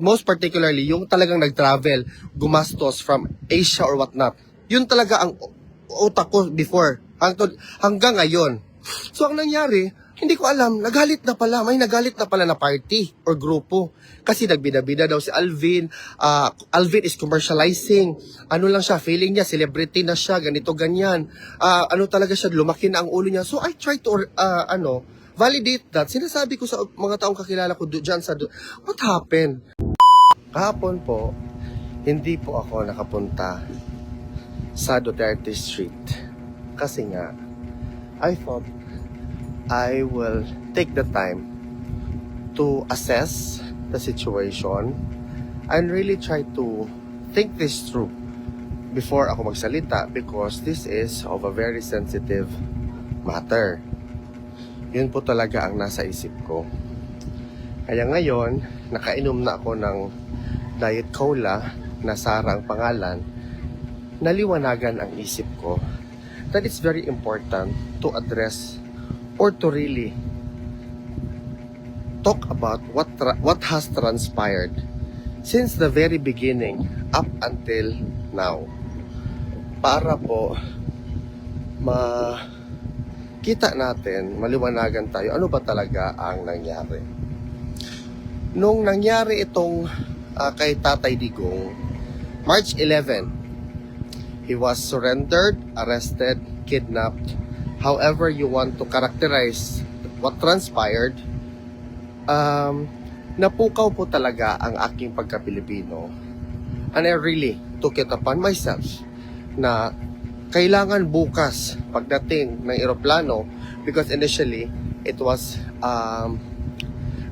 Most particularly, yung talagang nag-travel, gumastos from Asia or whatnot. Yun talaga ang utak ko before. Hanggang ngayon. So, ang nangyari, hindi ko alam, nagalit na pala, may nagalit na pala na party or grupo. Kasi nagbida-bida daw si Alvin, ah, Alvin is commercializing. Ano lang siya, feeling niya, celebrity na siya, ganito, ganyan. Ah, ano talaga siya, lumaki na ang ulo niya. So, I try to, ah, ano, validate that. Sinasabi ko sa mga taong kakilala ko dyan sa, what happened? Kahapon po, hindi po ako nakapunta sa Duterte Street. Kasi nga, I thought I will take the time to assess the situation and really try to think this through before ako magsalita because this is of a very sensitive matter. Yun po talaga ang nasa isip ko. Kaya ngayon, nakainom na ako ng Diet Cola na Sara ang pangalan, naliwanagan ang isip ko that it's very important to address or to really talk about what what has transpired since the very beginning up until now para po ma kita natin, maliwanagan tayo, ano ba talaga ang nangyari. Nung nangyari itong ah, kay Tatay Digong, March 11, he was surrendered, arrested, kidnapped, however you want to characterize what transpired, um, napukaw po talaga ang aking pagka-Pilipino. And I really took it upon myself na kailangan bukas pagdating ng eroplano because initially it was um,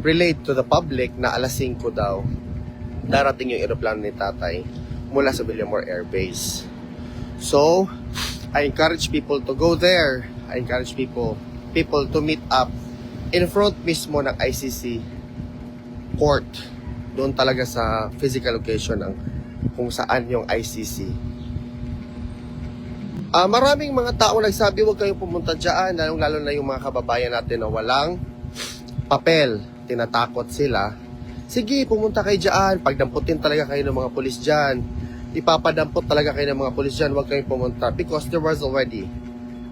relayed to the public na alas 5 daw darating yung eroplano ni tatay mula sa Villamor Air Base. So, I encourage people to go there. I encourage people people to meet up in front mismo ng ICC court. Doon talaga sa physical location ng kung saan yung ICC. Ah, maraming mga tao nagsabi huwag kayong pumunta dyan, lalong lalo na yung mga kababayan natin na walang papel, tinatakot sila. Sige, pumunta kayo dyan, pagdamputin talaga kayo ng mga pulis dyan, ipapadampot talaga kayo ng mga pulis dyan, huwag kayong pumunta because there was already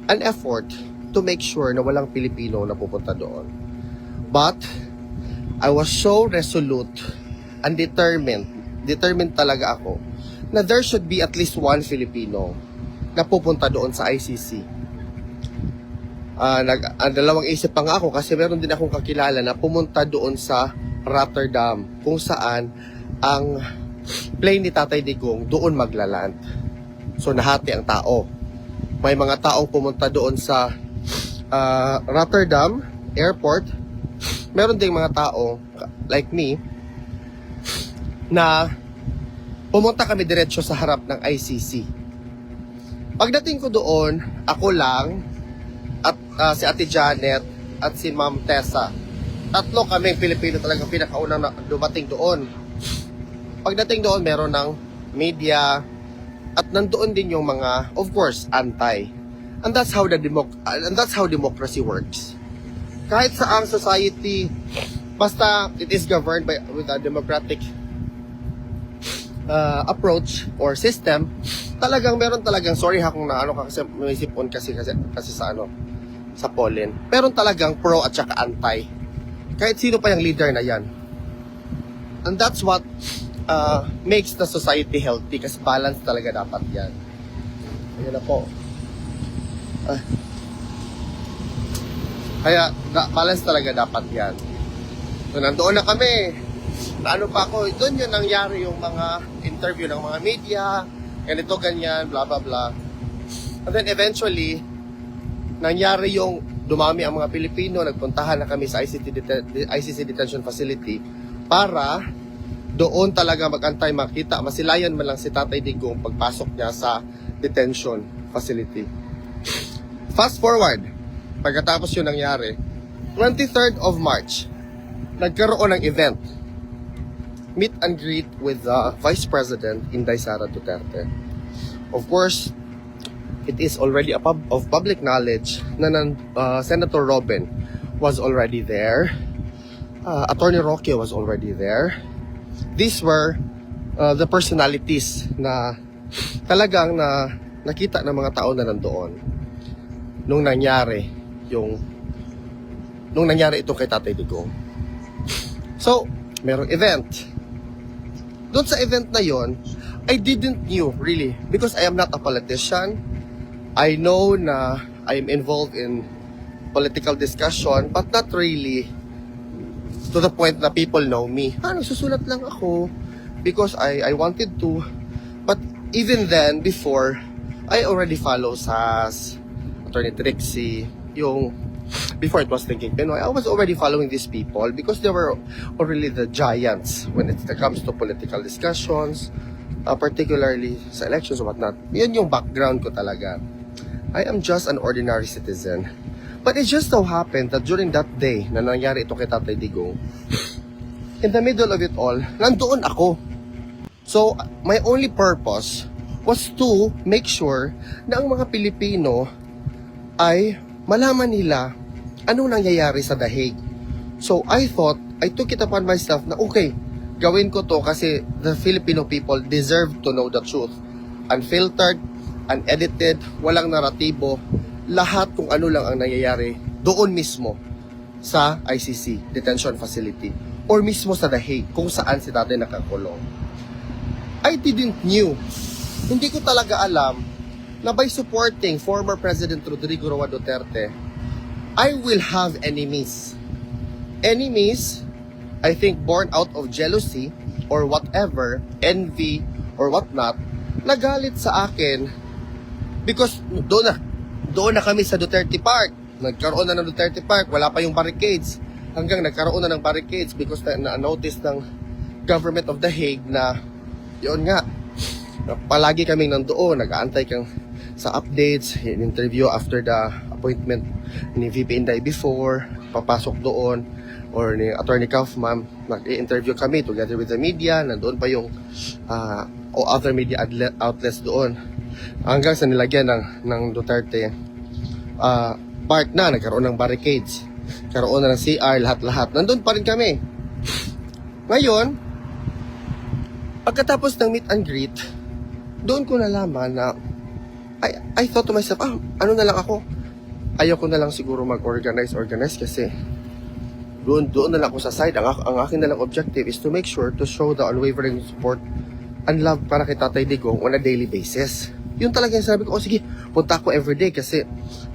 an effort to make sure na walang Pilipino na pupunta doon. But, I was so resolute and determined, determined talaga ako, na there should be at least one Filipino na pupunta doon sa ICC. Ah, nag, ah, dalawang isip pa nga ako kasi meron din akong kakilala na pumunta doon sa Rotterdam kung saan ang plane ni Tatay Digong doon maglaland. So nahati ang tao. May mga taong pumunta doon sa ah, Rotterdam Airport. Meron ding mga tao like me na pumunta kami diretso sa harap ng ICC. Pagdating ko doon, ako lang ah, si Ate Janet at si Ma'am Tessa. Tatlo kami Pilipino talagang pinakaunang na dumating doon. Pagdating doon, meron ng media at nandoon din yung mga, of course, anti. And that's how the democ and that's how democracy works. Kahit sa ang society, basta it is governed by with a democratic uh, approach or system, talagang meron talagang sorry ha kung naano ka kasi may sipon kasi kasi kasi sa ano sa pollen. Meron talagang pro at saka anti. Kahit sino pa yung leader na yan. And that's what uh, makes the society healthy kasi balance talaga dapat yan. Ayun na po. Ah. Kaya da- balance talaga dapat yan. So nandoon na kami. Na ano pa ako, doon yun nangyari yung mga interview ng mga media, ganito, ganyan, bla bla bla. And then eventually, nangyari yung dumami ang mga Pilipino, nagpuntahan na kami sa deten- ICC detention facility para doon talaga magantay makita, masilayan man lang si Tatay Digong pagpasok niya sa detention facility. Fast forward, pagkatapos yun nangyari, 23rd of March, nagkaroon ng event. Meet and greet with the Vice President Inday Sara Duterte. Of course, it is already a pub- of public knowledge na nan, uh, Senator Robin was already there. Uh, Attorney Roque was already there. these were uh, the personalities na talagang na nakita ng mga tao na nandoon nung nangyari yung nung nangyari ito kay Tatay Digong. So, merong event. Doon sa event na yon, I didn't knew really because I am not a politician. I know na I am involved in political discussion but not really to the point na people know me. Ah, nagsusulat lang ako because I I wanted to. But even then, before, I already follow SAS, Attorney Trixie, yung before it was Thinking Pinoy, I was already following these people because they were already the giants when it comes to political discussions, uh, particularly sa elections or whatnot. Yun yung background ko talaga. I am just an ordinary citizen. But it just so happened that during that day na nangyari ito kay Tatay Digong, in the middle of it all, nandoon ako. So, my only purpose was to make sure na ang mga Pilipino ay malaman nila anong nangyayari sa Hague. So, I thought, I took it upon myself na okay, gawin ko to kasi the Filipino people deserve to know the truth. Unfiltered, unedited, walang naratibo, lahat kung ano lang ang nangyayari doon mismo sa ICC detention facility or mismo sa The Hague kung saan si tatay nakakulong. I didn't knew. Hindi ko talaga alam na by supporting former President Rodrigo Roa Duterte, I will have enemies. Enemies, I think born out of jealousy or whatever, envy or whatnot, nagalit sa akin because doon na, doon na kami sa Duterte Park. Nagkaroon na ng Duterte Park, wala pa yung barricades. Hanggang nagkaroon na ng barricades because na, na-notice ng government of The Hague na yun nga, na palagi kaming nandoon, nag-aantay kang sa updates, in interview after the appointment ni VP Inday before, papasok doon, or ni Attorney Kaufman, nag-interview kami together with the media, nandoon pa yung ah, o other media outlet, outlets doon. Hanggang sa nilagyan ng, ng Duterte, ah, park na, nagkaroon ng barricades, karoon na ng CR, lahat-lahat. Nandun pa rin kami. Ngayon, Pagkatapos ng meet and greet, doon ko nalaman na I, I thought to myself, ah, ano na lang ako? Ayaw ko na lang siguro mag-organize, organize kasi doon, doon na lang ako sa side. Ang, ang akin na lang objective is to make sure to show the unwavering support and love para kay Tatay Digong on a daily basis. Yun talaga yung sabi ko, oh sige, punta ako everyday kasi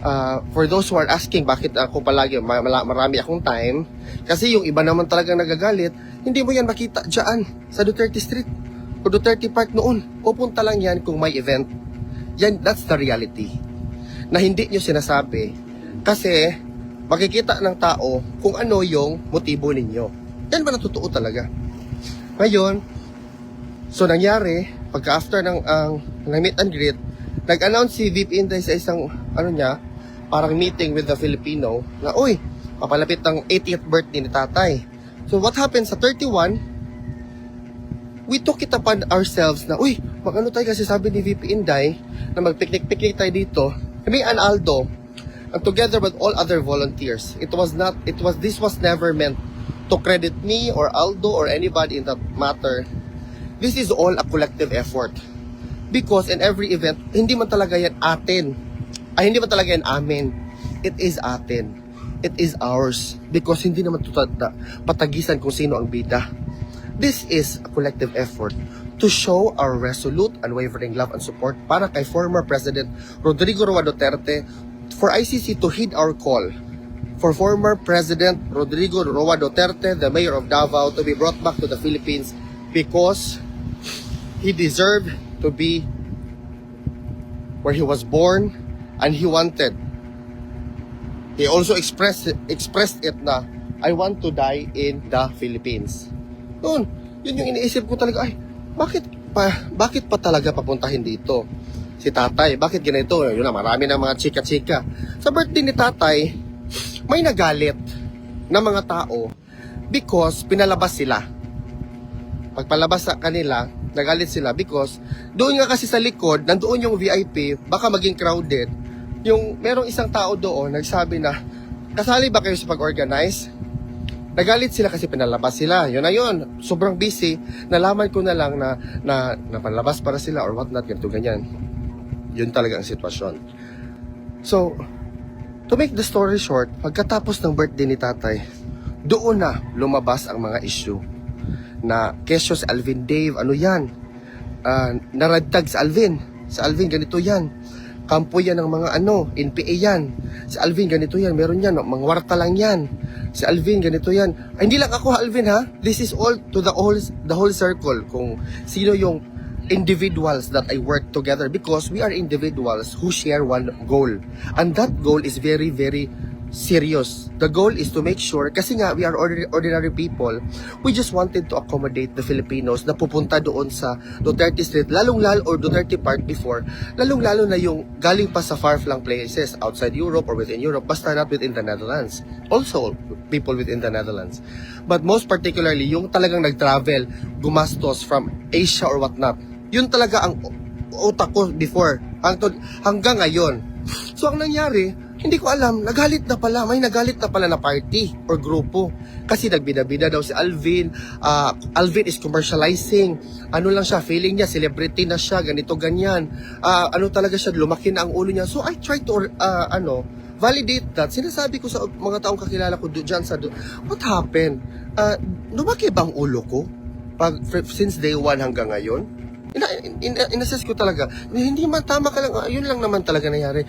uh, for those who are asking bakit ako palagi, marami akong time, kasi yung iba naman talagang nagagalit, hindi mo yan makita dyan sa Duterte Street o Duterte Park noon. Pupunta lang yan kung may event. Yan, that's the reality. Na hindi nyo sinasabi kasi makikita ng tao kung ano yung motibo ninyo. Yan ba na totoo talaga? Ngayon, so nangyari, pagka after ng, ang ng meet and greet, nag-announce si VP Inday sa isang, ano niya, parang meeting with the Filipino, na, uy, papalapit ng 80th birthday ni tatay. So what happened sa 31, we took it upon ourselves na, uy, mag-ano tayo kasi sabi ni VP Inday na mag-picnic-picnic tayo dito. Me and Aldo, and together with all other volunteers, it was not, it was, this was never meant to credit me or Aldo or anybody in that matter. This is all a collective effort. Because in every event, hindi man talaga yan atin. Ay, hindi man talaga yan amin. It is atin. It is ours. Because hindi naman tutad patagisan kung sino ang bida. This is a collective effort to show our resolute, unwavering love and support para kay former President Rodrigo Roa Duterte for ICC to heed our call for former President Rodrigo Roa Duterte, the mayor of Davao, to be brought back to the Philippines because he deserved to be where he was born and he wanted. He also expressed expressed it na I want to die in the Philippines. Noon, yun yung iniisip ko talaga, ay, bakit pa, bakit pa talaga papuntahin dito? Si tatay, bakit ganito? Yun na, marami na mga chika-chika. Sa birthday ni tatay, may nagalit na mga tao because pinalabas sila. Pagpalabas sa kanila, nagalit sila because doon nga kasi sa likod, nandoon yung VIP, baka maging crowded. Yung merong isang tao doon nagsabi na, kasali ba kayo sa pag-organize? Nagalit sila kasi pinalabas sila. Yun na yun. Sobrang busy. Nalaman ko na lang na, na, na panlabas para sila or what not, ganito, ganyan. Yun talaga ang sitwasyon. So, to make the story short, pagkatapos ng birthday ni tatay, doon na lumabas ang mga issue na kesyo si Alvin Dave, ano yan? Ah, naradtag sa Alvin. Sa Alvin, ganito yan. Kampo yan ng mga ano, NPA yan. Si Alvin, ganito yan. Meron yan, mga warta lang yan. Si Alvin, ganito yan. Ay, hindi lang ako, Alvin, ha? This is all to the whole, the whole circle. Kung sino yung individuals that I work together because we are individuals who share one goal. And that goal is very, very serious. The goal is to make sure, kasi nga, we are ordinary, ordinary people, we just wanted to accommodate the Filipinos na pupunta doon sa Duterte Street, lalong-lalo, or Duterte Park before, lalong-lalo na yung galing pa sa far-flung places outside Europe or within Europe, basta not within the Netherlands. Also, people within the Netherlands. But most particularly, yung talagang nag-travel, gumastos from Asia or whatnot, yun talaga ang utak ko before, hanggang ngayon. So, ang nangyari, hindi ko alam, nagalit na pala, may nagalit na pala na party or grupo. Kasi nagbida-bida daw si Alvin, ah, Alvin is commercializing, ano lang siya, feeling niya, celebrity na siya, ganito, ganyan. Ah, ano talaga siya, lumaki na ang ulo niya. So I try to, ah, ano, validate that. Sinasabi ko sa mga taong kakilala ko dyan sa, what happened? Ah, lumaki ba ang ulo ko? Pag, since day one hanggang ngayon? Ina, in, inassess ko talaga, hindi man tama ka lang, ah, yun lang naman talaga nangyari.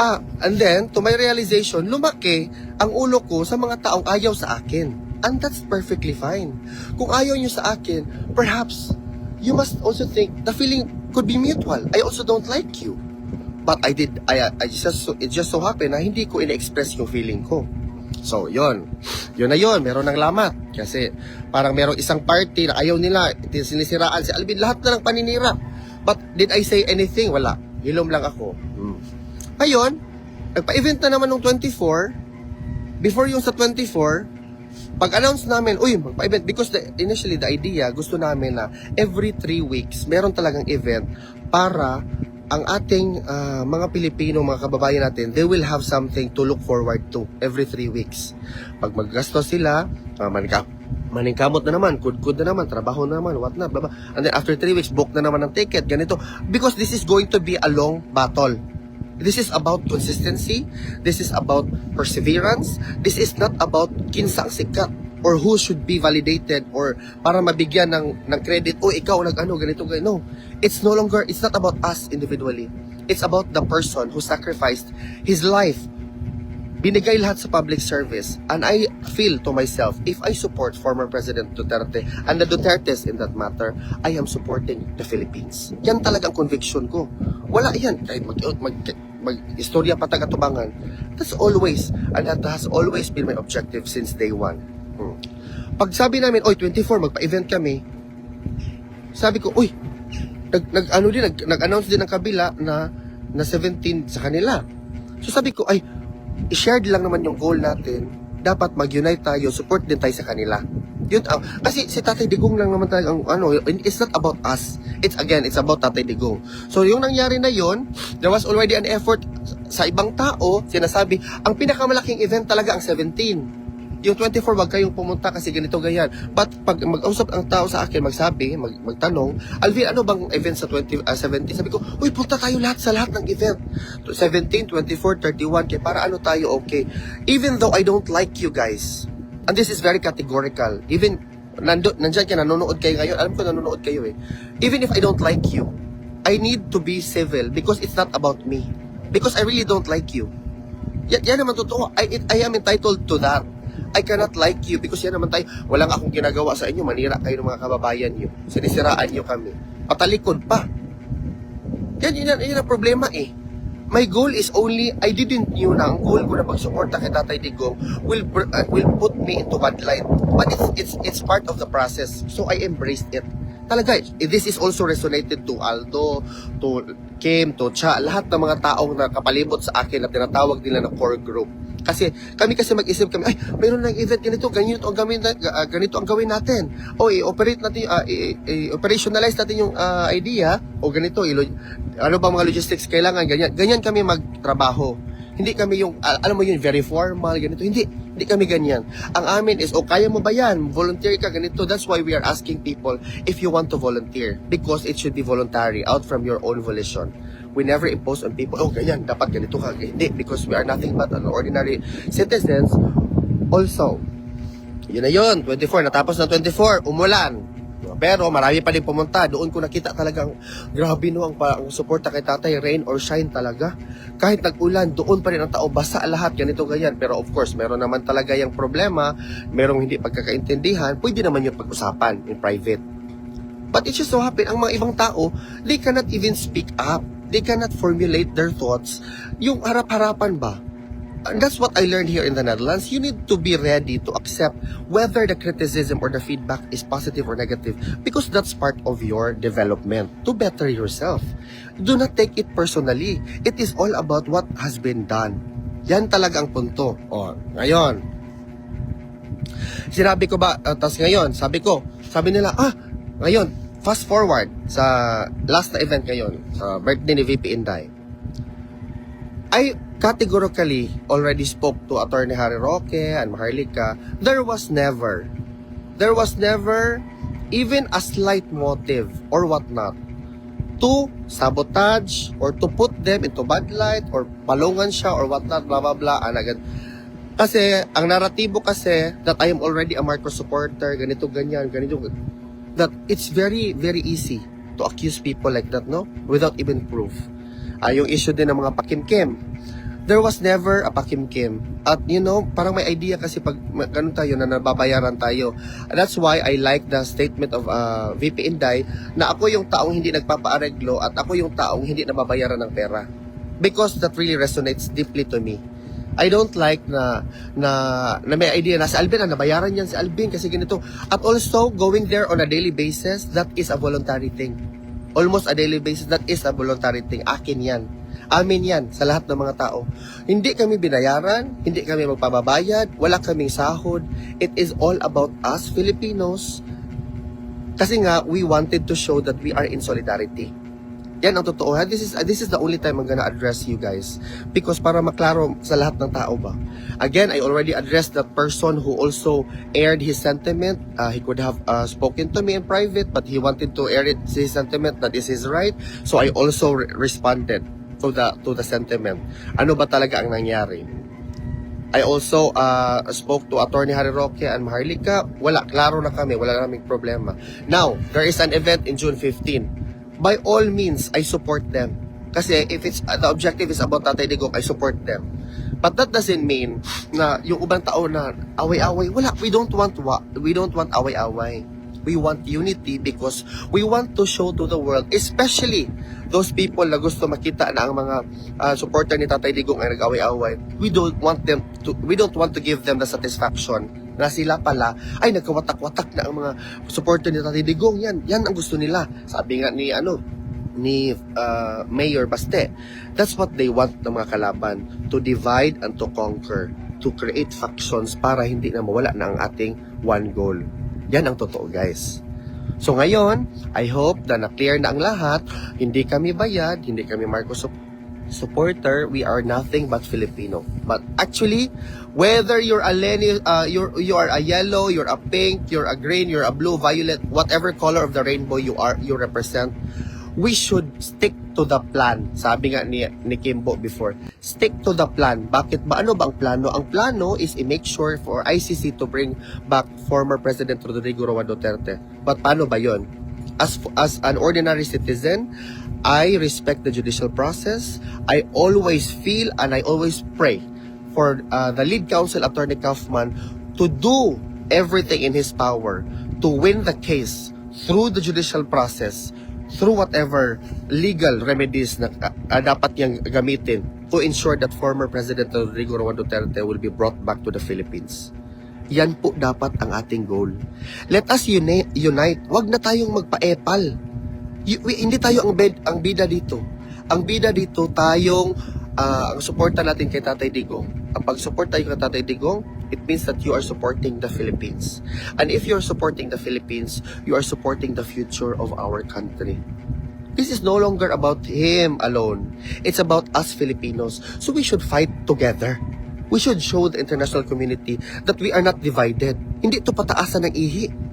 Ah, and then, to my realization, lumaki ang ulo ko sa mga taong ayaw sa akin. And that's perfectly fine. Kung ayaw nyo sa akin, perhaps, you must also think, the feeling could be mutual. I also don't like you. But I did, I, I just, so, it just so happened na hindi ko ina-express yung feeling ko. So, yon Yun na yun, meron ng lamat. Kasi parang merong isang party na ayaw nila, sinisiraan si Alvin, lahat na ng paninira. But did I say anything? Wala. Hilom lang ako. Hmm. Ngayon, nagpa-event na naman nung 24. Before yung sa 24, pag-announce namin, uy, magpa-event. Because the, initially, the idea, gusto namin na every three weeks, meron talagang event para ang ating ah, mga Pilipino, mga kababayan natin, they will have something to look forward to every three weeks. Pag maggasto sila, uh, manika, maningkamot na naman, kudkud na naman, trabaho na naman, what not, blah, blah. And then after three weeks, book na naman ng ticket, ganito. Because this is going to be a long battle. This is about consistency. This is about perseverance. This is not about kinsang sikat or who should be validated or para mabigyan ng, ng credit. Oh, ikaw nag-ano, ganito, ganito. It's no longer, it's not about us individually. It's about the person who sacrificed his life binigay lahat sa public service. And I feel to myself, if I support former President Duterte and the Dutertes in that matter, I am supporting the Philippines. Yan talagang conviction ko. Wala yan. Kahit mag, mag, mag istorya patag atubangan. That's always, and that has always been my objective since day one. Pag sabi namin, oy, 24, magpa-event kami, sabi ko, uy, nag, nag ano din, nag, nag-announce din ng kabila na na 17 sa kanila. So sabi ko, ay, i-shared lang naman yung goal natin. Dapat mag-unite tayo, support din tayo sa kanila. Yun, ah, kasi si Tatay Digong lang naman talaga ang ano, it's not about us. It's again, it's about Tatay Digong. So yung nangyari na yon, there was already an effort sa ibang tao, sinasabi, ang pinakamalaking event talaga ang 17. Yung 24, wag kayong pumunta kasi ganito ganyan. But pag mag-usap ang tao sa akin, magsabi, mag magtanong, Alvin, ano bang event sa 20, ah, 17? Sabi ko, uy, punta tayo lahat sa lahat ng event. 17, 24, 31, kaya para ano tayo okay. Even though I don't like you guys, and this is very categorical, even nando, nandyan ka, nanonood kayo ngayon, alam ko nanonood kayo eh. Even if I don't like you, I need to be civil because it's not about me. Because I really don't like you. Yan, yan naman totoo. I, I am entitled to that. I cannot like you because yan naman tayo, walang akong ginagawa sa inyo, manira kayo ng mga kababayan nyo. Sinisiraan nyo kami. Patalikod pa. Yan, yan, yan, ang problema eh. My goal is only, I didn't knew na ang goal ko na pagsuporta kay Tatay Digong will uh, will put me into bad light. But it's, it's, it's part of the process. So I embraced it. Talaga, this is also resonated to Aldo, to Kim, to Cha, lahat ng mga taong nakapalibot sa akin na tinatawag nila na core group. Kasi kami kasi mag-isip kami, ay, mayroon ng event ganito, ganito ang gawin, ah, ganito ang gawin natin. O i-operate natin, uh, i-operationalize natin yung ah, idea, o ganito, ilo- ano ba mga logistics kailangan, ganyan. Ganyan kami magtrabaho. Hindi kami yung, al- alam mo yun, very formal, ganito. Hindi, hindi kami ganyan. Ang amin is, oh, kaya mo ba yan? Volunteer ka, ganito. That's why we are asking people if you want to volunteer. Because it should be voluntary, out from your own volition. We never impose on people, oh, ganyan, dapat ganito ka. Hindi, because we are nothing but an ordinary citizens. Also, yun na yun, 24, natapos ng 24, umulan. Pero marami pa din pumunta. Doon ko nakita talagang grabe no ang, ang suporta kay tatay, rain or shine talaga. Kahit nag-ulan, doon pa rin ang tao, basa lahat, ganito ganyan. Pero of course, meron naman talaga yung problema, merong hindi pagkakaintindihan, pwede naman yung pag-usapan in private. But it just so happen, ang mga ibang tao, they cannot even speak up. They cannot formulate their thoughts. Yung harap-harapan ba? And that's what I learned here in the Netherlands. You need to be ready to accept whether the criticism or the feedback is positive or negative because that's part of your development to better yourself. Do not take it personally. It is all about what has been done. Yan talaga ang punto. O, ngayon. Sinabi ko ba, uh, tas ngayon, sabi ko, sabi nila, ah, ngayon, fast forward sa last na event ngayon, sa birthday ni VP Inday. I categorically already spoke to Attorney Harry Roque and Maharlika. There was never, there was never even a slight motive or whatnot to sabotage or to put them into bad light or palungan siya or whatnot, blah blah blah, and agad. Kasi, ang naratibo kasi that I am already a Marcos supporter, ganito, ganyan, ganito, that it's very, very easy to accuse people like that, no? Without even proof. Ah, yung issue din ng mga pakimkim. There was never a pakimkim. At you know, parang may idea kasi pag ganun tayo na nababayaran tayo. That's why I like the statement of uh, VP Inday na ako yung taong hindi nagpapaareglo at ako yung taong hindi nababayaran ng pera. Because that really resonates deeply to me. I don't like na na na may idea na si Alvin na nabayaran yan si Alvin kasi ganito. At also going there on a daily basis, that is a voluntary thing. Almost a daily basis, that is a voluntary thing. Akin yan. Amin yan sa lahat ng mga tao. Hindi kami binayaran, hindi kami magpababayad, wala kaming sahod. It is all about us Filipinos. Kasi nga, we wanted to show that we are in solidarity. Yan ang totoo. This is uh, this is the only time I'm gonna address you guys because para maklaro sa lahat ng tao ba. Again, I already addressed that person who also aired his sentiment. Uh, he could have uh, spoken to me in private but he wanted to air it his sentiment that is his right. So I also re- responded to the to the sentiment. Ano ba talaga ang nangyari? I also uh, spoke to Attorney Harry Roque and Maharlika. Wala, klaro na kami. Wala naming problema. Now, there is an event in June 15 by all means, I support them. Kasi if it's uh, the objective is about Tatay Digong, I support them. But that doesn't mean na yung ubang tao na away-away, wala. We don't want wa- we don't want away-away. We want unity because we want to show to the world, especially those people na gusto makita na ang mga uh, supporter ni Tatay Digong ay nag-away-away. We don't want them to we don't want to give them the satisfaction na sila pala ay nagkawatak-watak na ang mga supporter ni Tatay Digong. Yan, yan ang gusto nila. Sabi nga ni ano, ni uh, Mayor Baste. That's what they want ng mga kalaban, to divide and to conquer, to create factions para hindi na mawala na ang ating one goal. Yan ang totoo, guys. So ngayon, I hope na na-clear na ang lahat. Hindi kami bayad, hindi kami Marcos sup- supporter. We are nothing but Filipino. But actually, whether you're a Lenny, uh, you're, you are a yellow, you're a pink, you're a green, you're a blue, violet, whatever color of the rainbow you are, you represent, we should stick to the plan. Sabi nga ni, ni Kimbo before, stick to the plan. Bakit ba? Ano ba ang plano? Ang plano is i-make sure for ICC to bring back former President Rodrigo Roa Duterte. But paano ba yon? As, as an ordinary citizen, I respect the judicial process. I always feel and I always pray for uh, the lead counsel, Attorney Kaufman, to do everything in his power to win the case through the judicial process through whatever legal remedies na uh, dapat niyang gamitin to ensure that former President Rodrigo Roa Duterte will be brought back to the Philippines. Yan po dapat ang ating goal. Let us uni- unite. Huwag na tayong magpa-epal. Hindi tayo ang, bed, ang bida dito. Ang bida dito, tayong ah, ang suporta natin kay Tatay Digong. Ang pag-support tayo kay Tatay Digong, it means that you are supporting the Philippines. And if you're supporting the Philippines, you are supporting the future of our country. This is no longer about him alone. It's about us Filipinos. So we should fight together. We should show the international community that we are not divided. Hindi to pataasan ng ihi.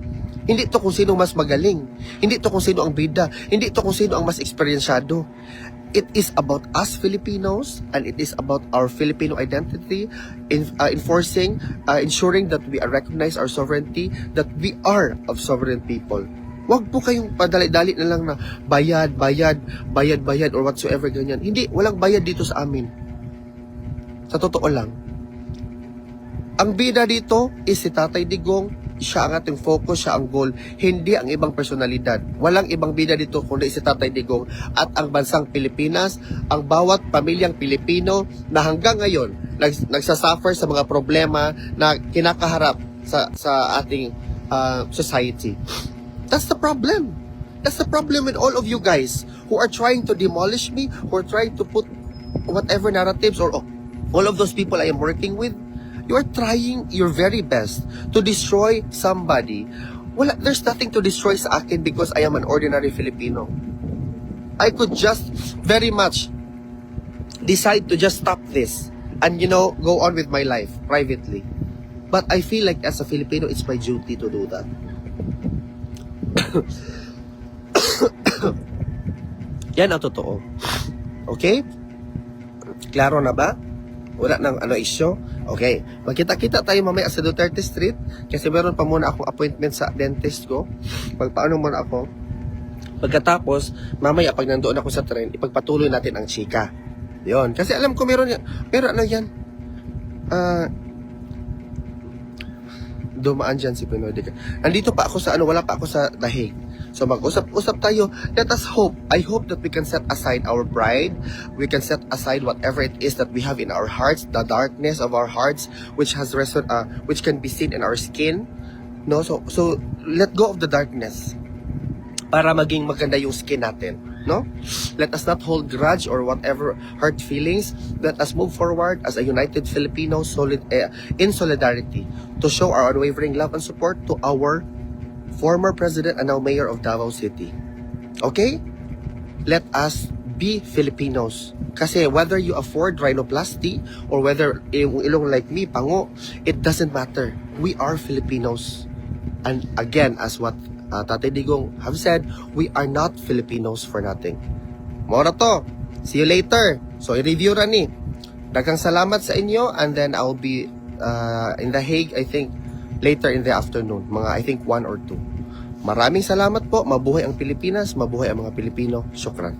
Hindi to kung sino mas magaling. Hindi to kung sino ang bida. Hindi to kung sino ang mas eksperyensyado. It is about us Filipinos and it is about our Filipino identity, in, uh, enforcing, uh, ensuring that we recognize our sovereignty, that we are of sovereign people. Huwag po kayong padali-dali na lang na bayad, bayad, bayad, bayad, or whatsoever ganyan. Hindi, walang bayad dito sa amin. Sa totoo lang. Ang bida dito is si Tatay Digong, siya ang ating focus, siya ang goal, hindi ang ibang personalidad. Walang ibang bida dito kundi si Tatay Digong at ang bansang Pilipinas, ang bawat pamilyang Pilipino na hanggang ngayon nags, nagsasuffer sa mga problema na kinakaharap sa sa ating uh, society. That's the problem. That's the problem with all of you guys who are trying to demolish me, who are trying to put whatever narratives or oh, all of those people I am working with. You are trying your very best to destroy somebody. Wala, there's nothing to destroy sa akin because I am an ordinary Filipino. I could just very much decide to just stop this and you know go on with my life privately. But I feel like as a Filipino, it's my duty to do that. Yan ang totoo. Okay? Klaro na ba? Wala nang ano isyo? Okay. Magkita-kita tayo mamaya sa Duterte Street kasi meron pa muna akong appointment sa dentist ko. Pagpaano muna ako. Pagkatapos, mamaya pag nandoon ako sa train, ipagpatuloy natin ang chika. Yon. Kasi alam ko meron yan. Pero ano yan? Ah... dumaan dyan si Pinoy Dica. Nandito pa ako sa ano, wala pa ako sa dahig. So mag-usap-usap tayo. Let us hope. I hope that we can set aside our pride. We can set aside whatever it is that we have in our hearts, the darkness of our hearts, which has reson- uh, which can be seen in our skin. No, so so let go of the darkness para maging maganda yung skin natin, no? Let us not hold grudge or whatever hurt feelings. Let us move forward as a united Filipino solid eh, in solidarity to show our unwavering love and support to our former president and now mayor of Davao City. Okay? Let us be Filipinos. Kasi whether you afford rhinoplasty or whether yung ilong like me, pango, it doesn't matter. We are Filipinos. And again, as what uh, Tatay Digong have said, we are not Filipinos for nothing. Mora to. See you later. So, i-review ra ni. Daghang salamat sa inyo and then I'll be uh, in The Hague, I think, later in the afternoon. Mga, I think, one or two. Maraming salamat po. Mabuhay ang Pilipinas. Mabuhay ang mga Pilipino. Syukran.